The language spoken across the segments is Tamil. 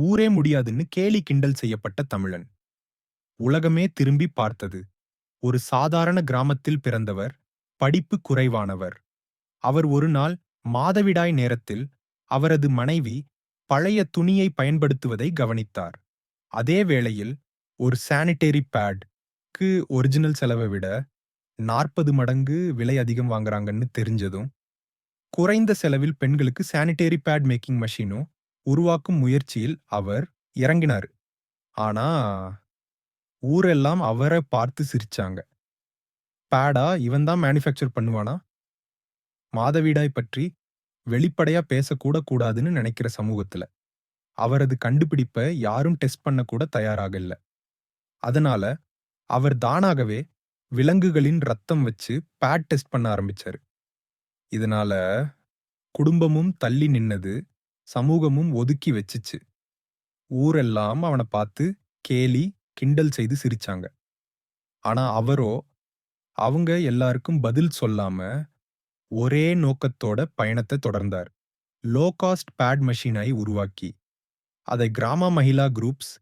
ஊரே முடியாதுன்னு கேலி கிண்டல் செய்யப்பட்ட தமிழன். உலகமே திரும்பி பார்த்தது. ஒரு சாதாரண கிராமத்தில் பிறந்தவர் படிப்பு குறைவானவர். அவர் ஒரு நாள் மாதவிடாய் நேரத்தில் அவரது மனைவி பழைய துணியை பயன்படுத்துவதை கவனித்தார். அதே வேளையில் ஒரு சானிட்டரி பேட் க்கு ஒரிஜினல் செலவை விட நாற்பது மடங்கு விலை அதிகம் வாங்குறாங்கன்னு தெரிஞ்சதும் குறைந்த செலவில் பெண்களுக்கு சானிட்டரி பேட் மேக்கிங் மெஷினும் உருவாக்கும் முயற்சியில் அவர் இறங்கினார். ஆனா ஊரெல்லாம் அவரை பார்த்து சிரிச்சாங்க. பேடா இவன் தான் மேனுஃபேக்சர் பண்ணுவானா? மாதவிடாய் பற்றி வெளிப்படையா பேசக்கூட கூடாதுன்னு நினைக்கிற சமூகத்துல. அவரது கண்டுபிடிப்பை யாரும் டெஸ்ட் பண்ண கூட தயாராக இல்ல. அதனால அவர் தானாகவே விலங்குகளின் ரத்தம் வச்சு பேட் டெஸ்ட் பண்ண ஆரம்பிச்சாரு. இதனால குடும்பமும் தள்ளி நின்னது சமூகமும் ஒதுக்கி வச்சுச்சு. ஊரெல்லாம் அவனை பார்த்து கேலி கிண்டல் செய்து சிரிச்சாங்க. ஆனா அவரோ அவங்க எல்லாருக்கும் பதில் சொல்லாம ஒரே நோக்கத்தோட பயணத்தை தொடர்ந்தார். லோ காஸ்ட் பேட் மெஷினை உருவாக்கி. அதை கிராம மகிழா குரூப்ஸ்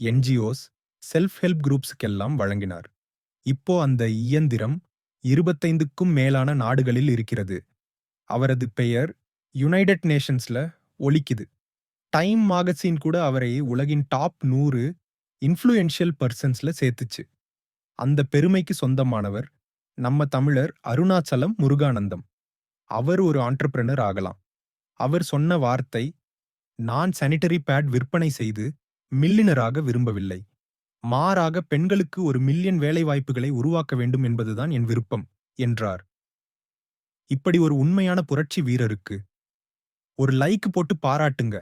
என்ஜிஓஸ் செல்ஃப் ஹெல்ப் குரூப்ஸுக்கெல்லாம் வழங்கினார். இப்போ அந்த இயந்திரம் இருபத்தைந்துக்கும் மேலான நாடுகளில் இருக்கிறது. அவரது பெயர் யுனைடெட் நேஷன்ஸ்ல ஒலிக்குது. டைம் மாகசின் கூட அவரை உலகின் டாப் நூறு இன்ஃப்ளூயன்ஷியல் பர்சன்ஸ்ல சேர்த்துச்சு. அந்த பெருமைக்கு சொந்தமானவர் நம்ம தமிழர் அருணாச்சலம் முருகானந்தம். அவர் ஒரு ஆண்டர்பிரனர் ஆகலாம். அவர் சொன்ன வார்த்தை நான் சானிட்டரி பேட் விற்பனை செய்து மில்லினராக விரும்பவில்லை. மாறாக பெண்களுக்கு ஒரு மில்லியன் வேலைவாய்ப்புகளை உருவாக்க வேண்டும் என்பதுதான் என் விருப்பம் என்றார். இப்படி ஒரு உண்மையான புரட்சி வீரருக்கு ஒரு லைக் போட்டு பாராட்டுங்க.